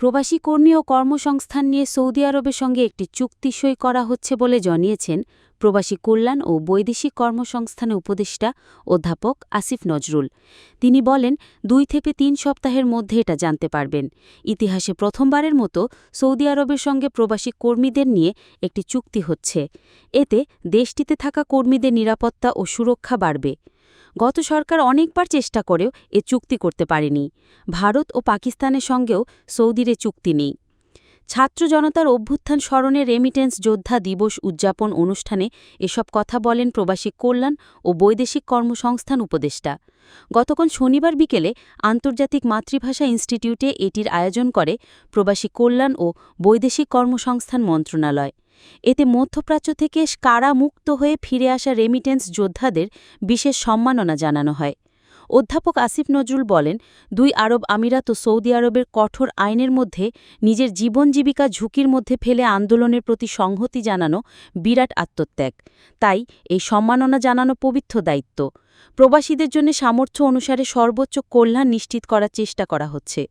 প্রবাসী কর্মী ও কর্মসংস্থান নিয়ে সৌদি আরবের সঙ্গে একটি চুক্তি সই করা হচ্ছে বলে জানিয়েছেন প্রবাসী কল্যাণ ও বৈদেশিক কর্মসংস্থানে উপদেষ্টা অধ্যাপক আসিফ নজরুল। তিনি বলেন, দুই থেকে তিন সপ্তাহের মধ্যে এটা জানতে পারবেন। ইতিহাসে প্রথমবারের মতো সৌদি আরবের সঙ্গে প্রবাসী কর্মীদের নিয়ে একটি চুক্তি হচ্ছে। এতে দেশটিতে থাকা কর্মীদের নিরাপত্তা ও সুরক্ষা বাড়বে। গত সরকার অনেকবার চেষ্টা করেও এ চুক্তি করতে পারেনি। ভারত ও পাকিস্তানের সঙ্গেও সৌদির এ চুক্তি নেই। ছাত্র জনতার অভ্যুত্থান স্মরণে রেমিটেন্স যোদ্ধা দিবস উদযাপন অনুষ্ঠানে এসব কথা বলেন প্রবাসী কল্যাণ ও বৈদেশিক কর্মসংস্থান উপদেষ্টা। গতকাল শনিবার বিকেলে আন্তর্জাতিক মাতৃভাষা ইনস্টিটিউটে এটির আয়োজন করে প্রবাসী কল্যাণ ও বৈদেশিক কর্মসংস্থান মন্ত্রণালয়। এতে মধ্যপ্রাচ্য থেকে কারামুক্ত হয়ে ফিরে আসা রেমিটেন্স যোদ্ধাদের বিশেষ সম্মাননা জানানো হয়। অধ্যাপক আসিফ নজরুল বলেন, দুই আরব আমিরাত ও সৌদি আরবের কঠোর আইনের মধ্যে নিজের জীবন জীবিকা ঝুঁকির মধ্যে ফেলে আন্দোলনের প্রতি সংহতি জানানো বিরাট আত্মত্যাগ। তাই এই সম্মাননা জানানো পবিত্র দায়িত্ব। প্রবাসীদের জন্য সামর্থ্য অনুসারে সর্বোচ্চ কল্যাণ নিশ্চিত করার চেষ্টা করা হচ্ছে।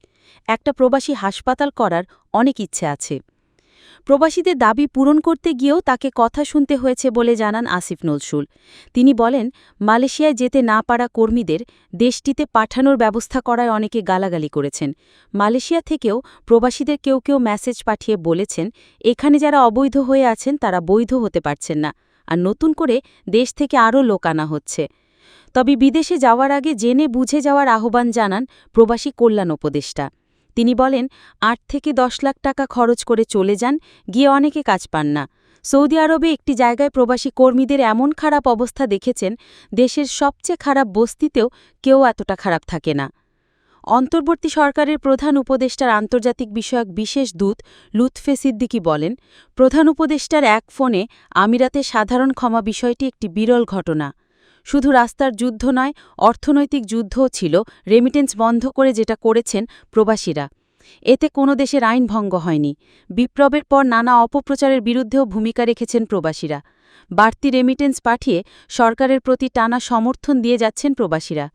একটা প্রবাসী হাসপাতাল করার অনেক ইচ্ছে আছে। প্রবাসীদের দাবি পূরণ করতে গিয়েও তাকে কথা শুনতে হয়েছে বলে জানান আসিফ নজরুল। তিনি বলেন, মালয়েশিয়ায় যেতে না পারা কর্মীদের দেশটিতে পাঠানোর ব্যবস্থা করায় অনেকে গালাগালি করেছেন। মালয়েশিয়া থেকেও প্রবাসীদের কেউ কেউ মেসেজ পাঠিয়ে বলেছেন, এখানে যারা অবৈধ হয়ে আছেন তারা বৈধ হতে পারছেন না, আর নতুন করে দেশ থেকে আরও লোক আনা হচ্ছে। তবে বিদেশে যাওয়ার আগে জেনে বুঝে যাওয়ার আহ্বান জানান প্রবাসী কল্যাণ উপদেষ্টা। তিনি বলেন, আট থেকে দশ লাখ টাকা খরচ করে চলে যান, গিয়ে অনেকে কাজ পান না। সৌদি আরবে একটি জায়গায় প্রবাসী কর্মীদের এমন খারাপ অবস্থা দেখেছেন, দেশের সবচেয়ে খারাপ বস্তিতেও কেউ এতটা খারাপ থাকে না। অন্তর্বর্তী সরকারের প্রধান উপদেষ্টার আন্তর্জাতিক বিষয়ক বিশেষ দূত লুৎফে সিদ্দিকি বলেন, প্রধান উপদেষ্টার এক ফোনে আমিরাতে সাধারণ ক্ষমা বিষয়টি একটি বিরল ঘটনা। শুধু রাস্তার যুদ্ধ নয়, অর্থনৈতিক যুদ্ধও ছিল রেমিটেন্স বন্ধ করে যেটা করেছেন প্রবাসীরা। এতে কোনো দেশের আইন ভঙ্গ হয়নি। বিপ্লবের পর নানা অপপ্রচারের বিরুদ্ধেও ভূমিকা রেখেছেন প্রবাসীরা। বাড়তি রেমিটেন্স পাঠিয়ে সরকারের প্রতি টানা সমর্থন দিয়ে যাচ্ছেন প্রবাসীরা।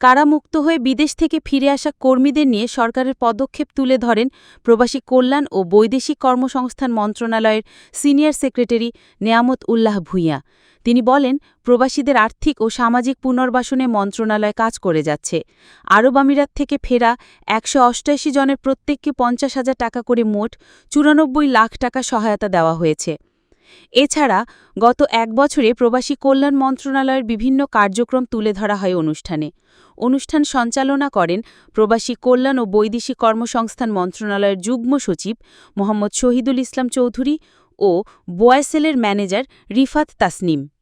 কারামুক্ত হয়ে বিদেশ থেকে ফিরে আসা কর্মীদের নিয়ে সরকারের পদক্ষেপ তুলে ধরেন প্রবাসী কল্যাণ ও বৈদেশিক কর্মসংস্থান মন্ত্রণালয়ের সিনিয়র সেক্রেটারি নেয়ামত উল্লাহ ভূঁইয়া। তিনি বলেন, প্রবাসীদের আর্থিক ও সামাজিক পুনর্বাসনে মন্ত্রণালয় কাজ করে যাচ্ছে। আরব আমিরাত থেকে ফেরা একশো জনের প্রত্যেককে পঞ্চাশ হাজার টাকা করে মোট চুরানব্বই লাখ টাকা সহায়তা দেওয়া হয়েছে। এছাড়া, গত এক বছরে প্রবাসী কল্যাণ মন্ত্রণালয়ের বিভিন্ন কার্যক্রম তুলে ধরা হয় অনুষ্ঠানে। অনুষ্ঠান সঞ্চালনা করেন প্রবাসী কল্যাণ ও বৈদেশিক কর্মসংস্থান মন্ত্রণালয়ের যুগ্ম সচিব মোহাম্মদ শহীদুল ইসলাম চৌধুরী ও বোয়াসেলের ম্যানেজার রিফাত তাসনিম।